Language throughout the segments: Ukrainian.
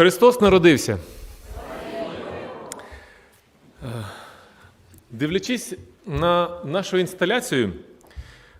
Христос народився. Е, Дивлячись на нашу інсталяцію,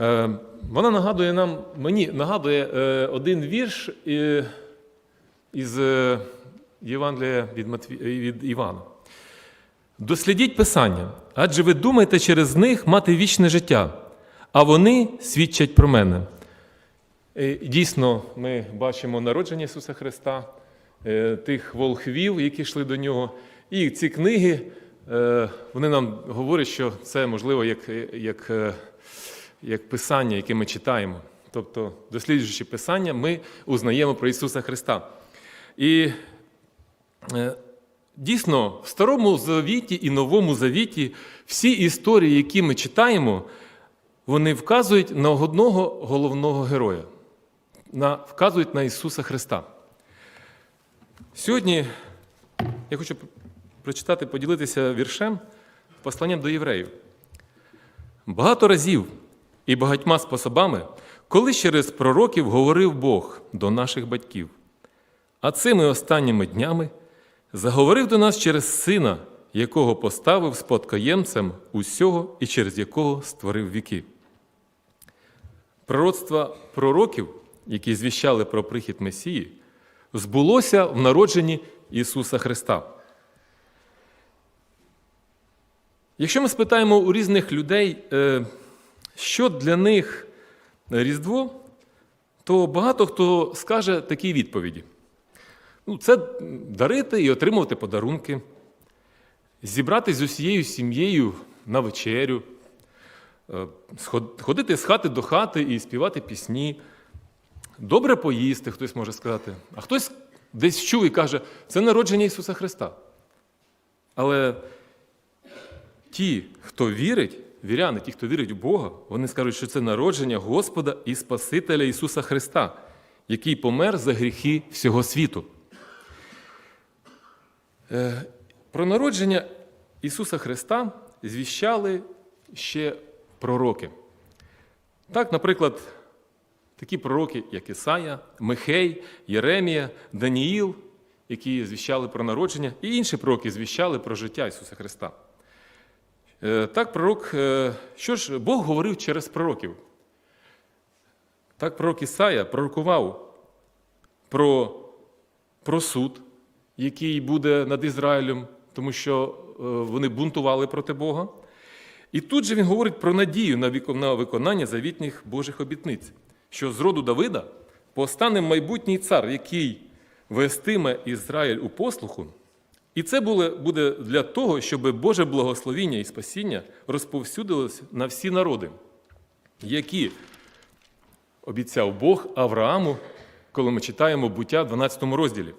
е, вона нагадує нам, мені нагадує е, один вірш із Євангелія від, Матві... від Івана. Дослідіть Писання, адже ви думаєте через них мати вічне життя, а вони свідчать про мене. Дійсно, ми бачимо народження Ісуса Христа, тих волхвів, які йшли до нього. І ці книги, е, вони нам говорять, що це можливо як, як, е, як Писання, яке ми читаємо. Тобто, досліджуючи Писання, ми узнаємо про Ісуса Христа. І е, дійсно, в Старому Завіті і Новому Завіті всі історії, які ми читаємо, вони вказують на одного головного героя на, вказують на Ісуса Христа. Сьогодні я хочу прочитати, поділитися віршем, посланням до євреїв. Багато разів і багатьма способами, коли через пророків говорив Бог до наших батьків, а цими останніми днями заговорив до нас через Сина, якого поставив спадкоємцем усього і через якого створив віки. Пророцтва пророків які звіщали про прихід Месії, збулося в народженні Ісуса Христа. Якщо ми спитаємо у різних людей, е, що для них Різдво, то багато хто скаже такі відповіді. Ну, Це дарити і отримувати подарунки, зібратися з усією сім'єю на вечерю, е, ходити з хати до хати і співати пісні. Добре поїсти, хтось може сказати, а хтось десь чув і каже, це народження Ісуса Христа. Але ті, хто вірить, віряни, ті, хто вірить в Бога, вони скажуть, що це народження Господа і Спасителя Ісуса Христа, який помер за гріхи всього світу. Е, про народження Ісуса Христа звіщали ще пророки. Так, наприклад, Такі пророки, як Ісая, Михей, Єремія, Даніїл, які звіщали про народження, і інші пророки звіщали про життя Ісуса Христа. Е, так, пророк, е, що ж Бог говорив через пророків? Так, пророк Ісая пророкував про, про суд, який буде над Ізраїлем, тому що е, вони бунтували проти Бога. І тут же він говорить про надію на виконання завітніх Божих обітниць що з роду Давида постане майбутній цар, який вестиме Ізраїль у послуху. І це буде для того, щоб Боже благословіння і спасіння розповсюдилось на всі народи, які обіцяв Бог Аврааму, коли ми читаємо буття в 12 розділі.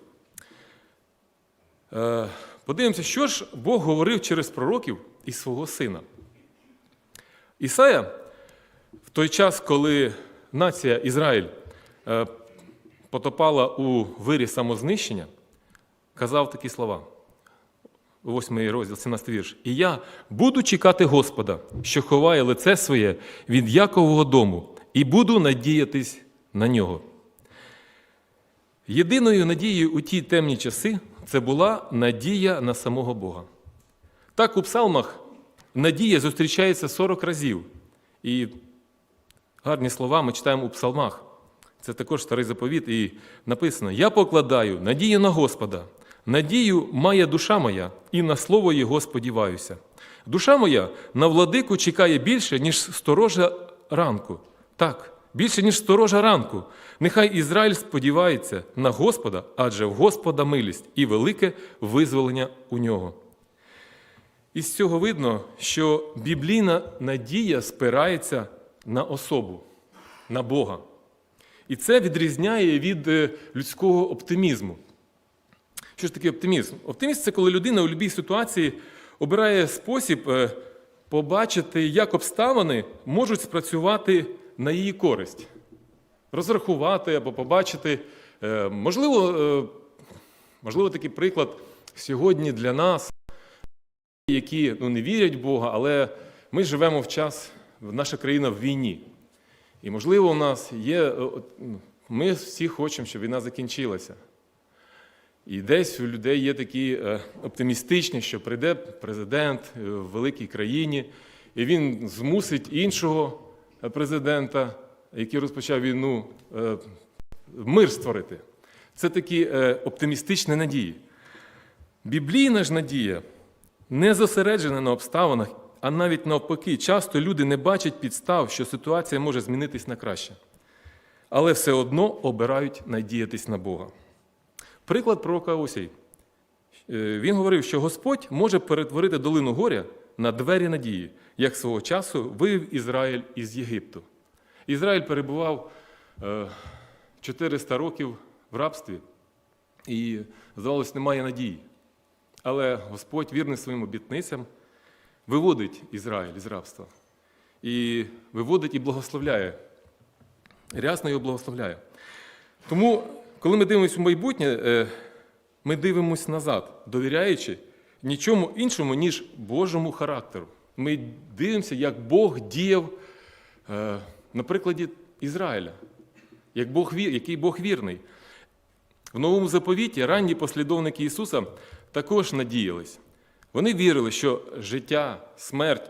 Е, подивимося, що ж Бог говорив через пророків і свого сина. Ісая в той час, коли нація Ізраїль е, потопала у вирі самознищення, казав такі слова. 8 розділ, 17 вірш. І я буду чекати Господа, що ховає лице своє від Якового дому, і буду надіятись на нього. Єдиною надією у ті темні часи це була надія на самого Бога. Так у псалмах надія зустрічається 40 разів. І гарні слова ми читаємо у псалмах. Це також старий заповіт, і написано: Я покладаю надію на Господа. Надію має душа моя, і на слово Його сподіваюся. Душа моя на владику чекає більше, ніж сторожа ранку. Так, більше, ніж сторожа ранку. Нехай Ізраїль сподівається на Господа, адже в Господа милість і велике визволення у нього. Із цього видно, що біблійна надія спирається на особу, на Бога. І це відрізняє від е, людського оптимізму. Що ж таке оптимізм? Оптимізм це коли людина у будь-якій ситуації обирає спосіб е, побачити, як обставини можуть спрацювати на її користь, розрахувати або побачити. Е, можливо, можливо, такий приклад сьогодні для нас, які ну, не вірять в Бога, але ми живемо в час наша країна в війні. І, можливо, у нас є. Ну, ми всі хочемо, щоб війна закінчилася. І десь у людей є такі е, оптимістичні, що прийде президент е, в великій країні, і він змусить іншого е, президента, який розпочав війну, е, мир створити. Це такі е, оптимістичні надії. Біблійна ж надія не зосереджена на обставинах, а навіть навпаки, часто люди не бачать підстав, що ситуація може змінитись на краще. Але все одно обирають надіятись на Бога. Приклад пророка Осій. Е, Він говорив, що Господь може перетворити долину горя на двері надії, як свого часу вивів Ізраїль із Єгипту. Ізраїль перебував е, 400 років в рабстві, і, здавалося, немає надії. Але Господь, вірний своїм обітницям, виводить Ізраїль із рабства. І виводить і благословляє. Рясно його благословляє. Тому, коли ми дивимося в майбутнє, е, ми дивимося назад, довіряючи нічому іншому, ніж Божому характеру. Ми дивимося, як Бог діяв е, на прикладі Ізраїля, як Бог, який Бог вірний. В новому заповіті ранні послідовники Ісуса також надіялись. Вони вірили, що життя, смерть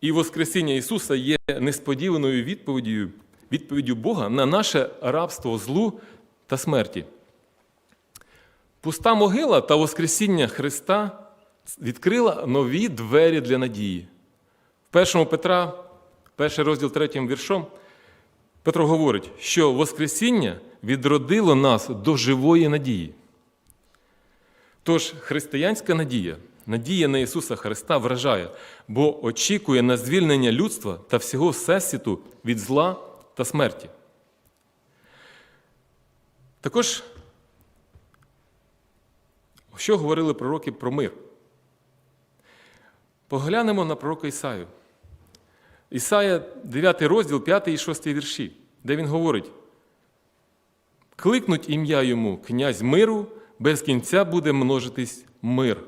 і Воскресіння Ісуса є несподіваною відповіддю, відповіддю Бога на наше рабство злу та смерті. Пуста могила та Воскресіння Христа відкрила нові двері для надії. В 1 Петра, перший розділ третім віршом, Петро говорить, що Воскресіння відродило нас до живої надії. Тож християнська надія, надія на Ісуса Христа вражає, бо очікує на звільнення людства та всього всесвіту від зла та смерті. Також, що говорили пророки про мир? Поглянемо на пророка Ісаю. Ісая, 9 розділ, 5 і 6 вірші, де він говорить: кликнуть ім'я йому князь миру, без кінця буде множитись мир.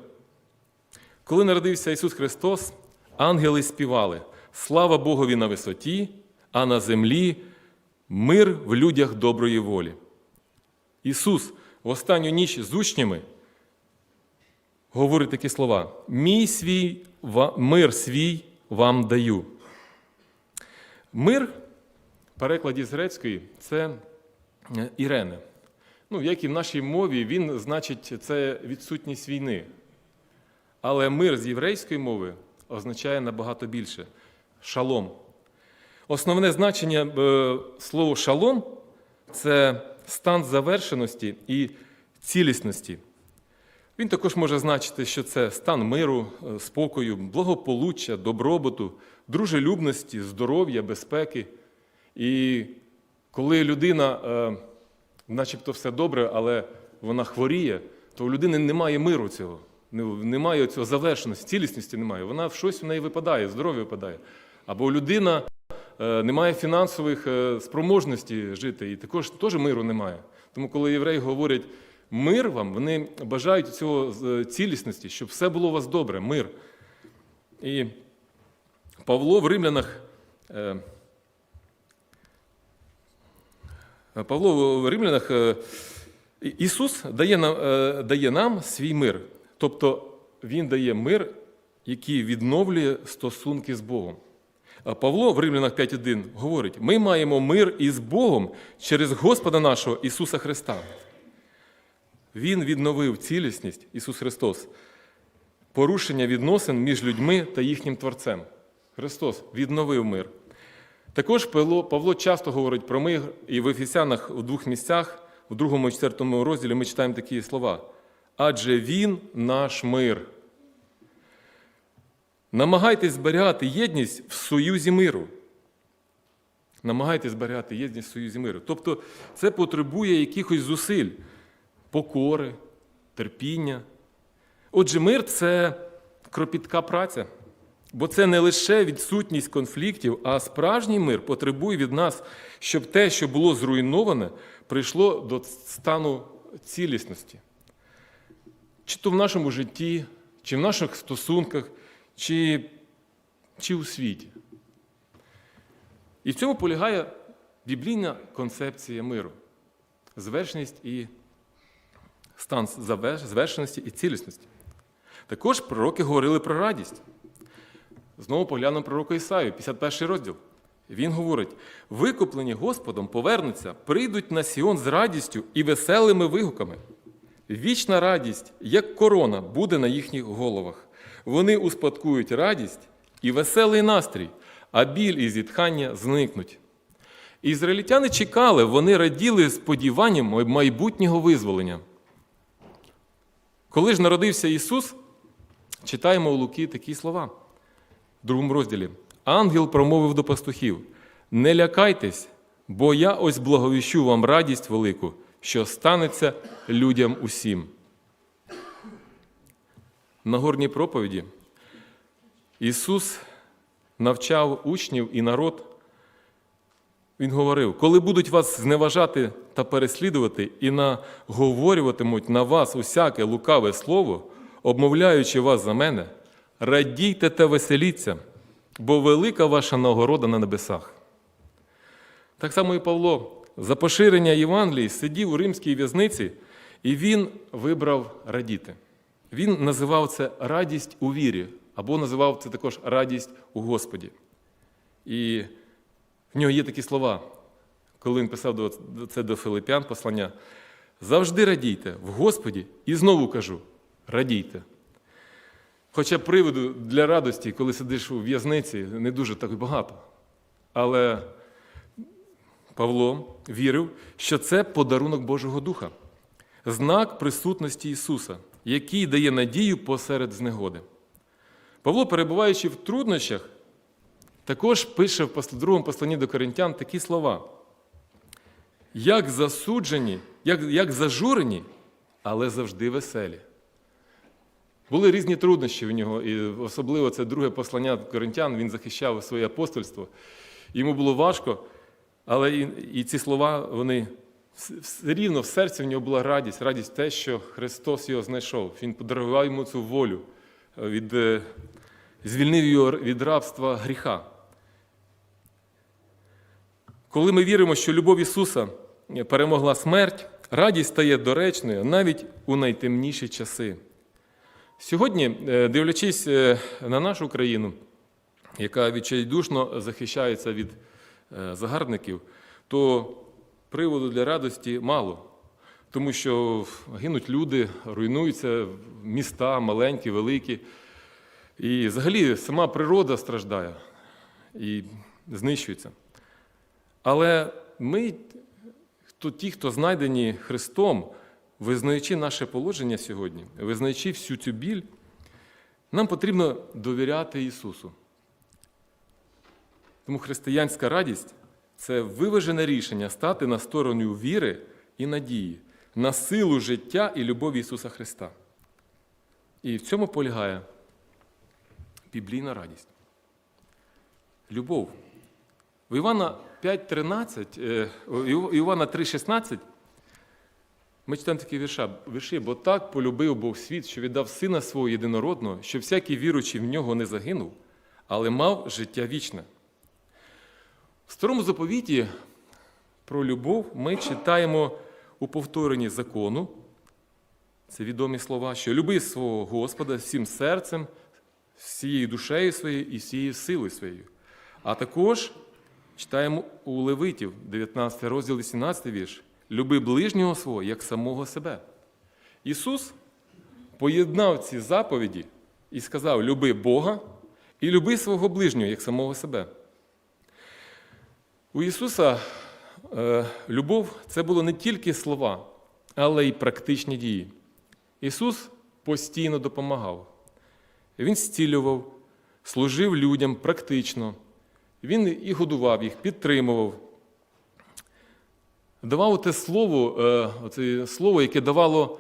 Коли народився Ісус Христос, ангели співали: Слава Богові на висоті, а на землі мир в людях доброї волі. Ісус в останню ніч з учнями говорить такі слова: Мій свій мир свій вам даю. Мир, в перекладі з грецької, це е, Ірене. Ну, як і в нашій мові, він значить це відсутність війни. Але мир з єврейської мови означає набагато більше шалом. Основне значення е, слова шалом це стан завершеності і цілісності. Він також може значити, що це стан миру, е, спокою, благополуччя, добробуту, дружелюбності, здоров'я, безпеки. І коли людина, е, начебто все добре, але вона хворіє, то у людини немає миру цього, Ну, немає цього завершеності, цілісності немає. Вона в щось в неї випадає, здоров'я випадає. Або людина е, не має фінансових е, спроможностей жити, і також теж миру немає. Тому, коли євреї говорять мир вам, вони бажають цього е, цілісності, щоб все було у вас добре, мир. І Павло в римлянах. Павло в римлянах Ісус дає нам, дає нам свій мир. Тобто Він дає мир, який відновлює стосунки з Богом. А Павло в Римлянах 5.1 говорить: ми маємо мир із Богом через Господа нашого Ісуса Христа. Він відновив цілісність Ісус Христос, порушення відносин між людьми та їхнім Творцем. Христос відновив мир. Також Павло, Павло часто говорить про мир, і в Ефесянах у двох місцях, у другому і четвертому розділі ми читаємо такі слова. Адже Він наш мир. Намагайтесь зберігати єдність в союзі миру. Намагайтесь зберігати єдність в союзі миру. Тобто це потребує якихось зусиль, покори, терпіння. Отже, мир це кропітка праця. Бо це не лише відсутність конфліктів, а справжній мир потребує від нас, щоб те, що було зруйноване, прийшло до стану цілісності. Чи то в нашому житті, чи в наших стосунках, чи, чи у світі. І в цьому полягає біблійна концепція миру, звершеність і стан звершеності і цілісності. Також пророки говорили про радість. Знову поглянемо пророка Ісаю, 51 розділ. Він говорить: викуплені Господом повернуться, прийдуть на Сіон з радістю і веселими вигуками. Вічна радість, як корона, буде на їхніх головах. Вони успадкують радість і веселий настрій, а біль і зітхання зникнуть. Ізраїльтяни чекали, вони раділи сподіванням майбутнього визволення. Коли ж народився Ісус, читаємо у Луки такі слова в другому розділі. Ангел промовив до пастухів: Не лякайтесь, бо я ось благовіщу вам радість велику, що станеться людям усім. На горній проповіді Ісус навчав учнів і народ. Він говорив: коли будуть вас зневажати та переслідувати і наговорюватимуть на вас усяке лукаве слово, обмовляючи вас за мене, радійте та веселіться, бо велика ваша нагорода на небесах. Так само і Павло за поширення Євангелії сидів у римській в'язниці, і він вибрав радіти. Він називав це радість у вірі, або називав це також радість у Господі. І в нього є такі слова, коли він писав це до Филипян послання. Завжди радійте в Господі, і знову кажу: радійте. Хоча приводу для радості, коли сидиш у в'язниці, не дуже так багато. Але Павло вірив, що це подарунок Божого Духа, знак присутності Ісуса, який дає надію посеред знегоди. Павло, перебуваючи в труднощах, також пише в другому посланні до коринтян такі слова: як засуджені, як, як зажурені, але завжди веселі. Були різні труднощі в нього, і особливо це друге послання коринтян, він захищав своє апостольство. Йому було важко, але і, і ці слова, вони все рівно в серці в нього була радість, радість те, що Христос його знайшов. Він подарував йому цю волю, е, від, е, звільнив його від рабства гріха. Коли ми віримо, що любов Ісуса перемогла смерть, радість стає доречною навіть у найтемніші часи. Сьогодні, е, дивлячись е, на нашу країну, яка відчайдушно захищається від е, загарбників, то приводу для радості мало. Тому що гинуть люди, руйнуються міста маленькі, великі. І взагалі сама природа страждає і знищується. Але ми, хто, ті, хто знайдені Христом, визнаючи наше положення сьогодні, визнаючи всю цю біль, нам потрібно довіряти Ісусу. Тому християнська радість це виважене рішення стати на сторону віри і надії, на силу життя і любові Ісуса Христа. І в цьому полягає біблійна радість. Любов. У Івана 5.13, е, Івана 3.16 ми читаємо такі вірші, бо так полюбив Бог світ, що віддав сина свого єдинородного, що всякий віручий в нього не загинув, але мав життя вічне. В старому заповіті про любов ми читаємо у повторенні закону. Це відомі слова, що люби свого Господа всім серцем, всією душею своєю і всією силою своєю. А також читаємо у Левитів, 19 розділ, 18 вірш. Люби ближнього свого, як самого себе. Ісус поєднав ці заповіді і сказав: люби Бога і люби свого ближнього, як самого себе. У Ісуса е, любов це було не тільки слова, але й практичні дії. Ісус постійно допомагав. Він зцілював, служив людям практично. Він і годував їх, підтримував. Давав те слово, е, оце слово, яке давало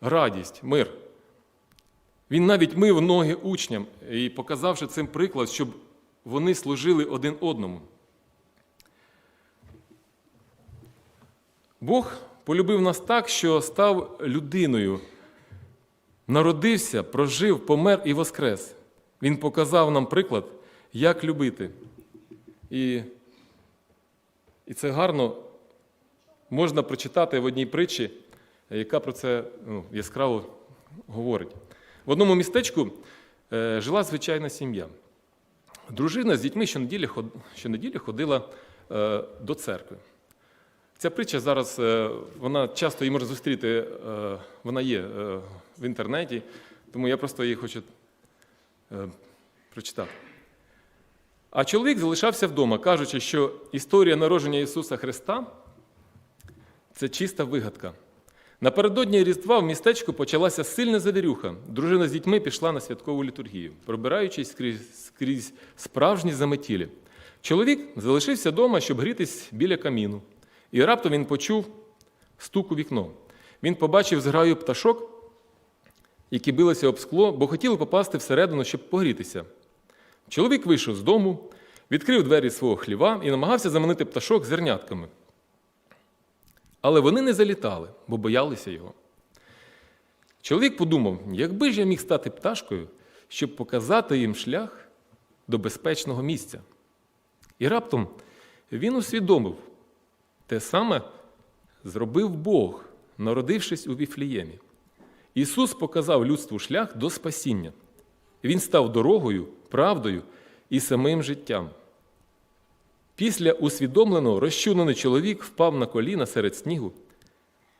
радість, мир. Він навіть мив ноги учням і показавши цим приклад, щоб вони служили один одному. Бог полюбив нас так, що став людиною, народився, прожив, помер і воскрес. Він показав нам приклад, як любити. І, і це гарно можна прочитати в одній притчі яка про це ну, яскраво говорить. В одному містечку е, жила звичайна сім'я. Дружина з дітьми щонеділі, щонеділі ходила е, до церкви. Ця притча зараз, е, вона часто її можна зустріти, е, вона є е, в інтернеті, тому я просто її хочу прочитати. А чоловік залишався вдома, кажучи, що історія народження Ісуса Христа це чиста вигадка. Напередодні Різдва в містечку почалася сильна завірюха. Дружина з дітьми пішла на святкову літургію, пробираючись скрізь, скрізь справжні заметілі. Чоловік залишився вдома, щоб грітись біля каміну. І раптом він почув стук у вікно. Він побачив зграю пташок, які билися об скло, бо хотіли попасти всередину, щоб погрітися. Чоловік вийшов з дому, відкрив двері свого хліва і намагався заманити пташок зернятками. Але вони не залітали, бо боялися його. Чоловік подумав, якби ж я міг стати пташкою, щоб показати їм шлях до безпечного місця. І раптом він усвідомив, те саме зробив Бог, народившись у Віфліємі. Ісус показав людству шлях до спасіння. Він став дорогою, правдою і самим життям. Після усвідомленого розчулений чоловік впав на коліна серед снігу,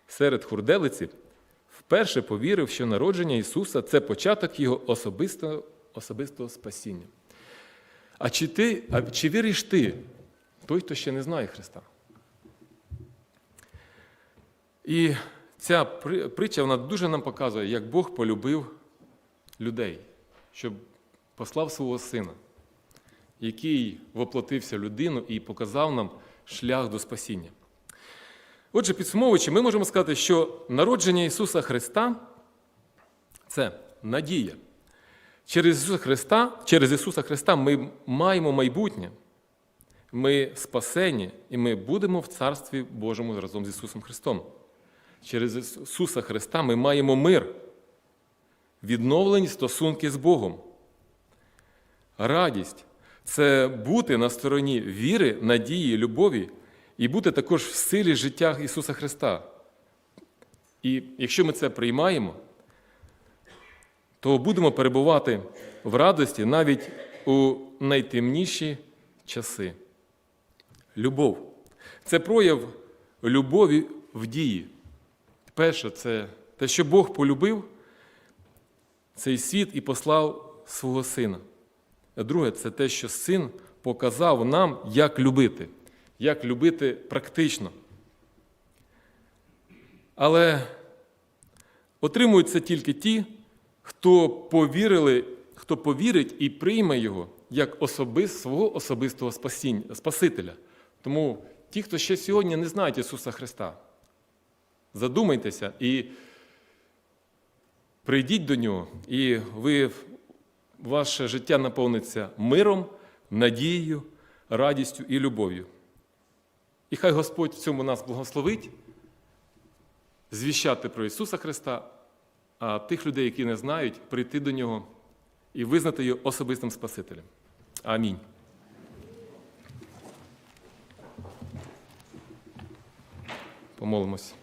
серед хурделиці, вперше повірив, що народження Ісуса це початок Його особистого, особистого спасіння. А чи, ти, а чи віриш ти, той, хто ще не знає Христа? І ця притча вона дуже нам показує, як Бог полюбив людей, щоб послав свого сина, який воплотився в людину і показав нам шлях до спасіння. Отже, підсумовуючи, ми можемо сказати, що народження Ісуса Христа це надія. Через Ісуса Христа, через Ісуса Христа ми маємо майбутнє, ми спасені, і ми будемо в Царстві Божому разом з Ісусом Христом. Через Ісуса Христа ми маємо мир, відновлені стосунки з Богом. Радість це бути на стороні віри, надії, любові і бути також в силі життя Ісуса Христа. І якщо ми це приймаємо, то будемо перебувати в радості навіть у найтемніші часи. Любов це прояв любові в дії. Перше, це те, що Бог полюбив цей світ і послав свого сина. А друге, це те, що син показав нам, як любити, як любити практично. Але отримують це тільки ті, хто повірили, хто повірить і прийме його як особис, свого особистого спасіння, Спасителя. Тому ті, хто ще сьогодні не знають Ісуса Христа, задумайтеся і прийдіть до Нього, і ви, ваше життя наповниться миром, надією, радістю і любов'ю. І хай Господь в цьому нас благословить, звіщати про Ісуса Христа, а тих людей, які не знають, прийти до Нього і визнати його особистим Спасителем. Амінь. Помолимось.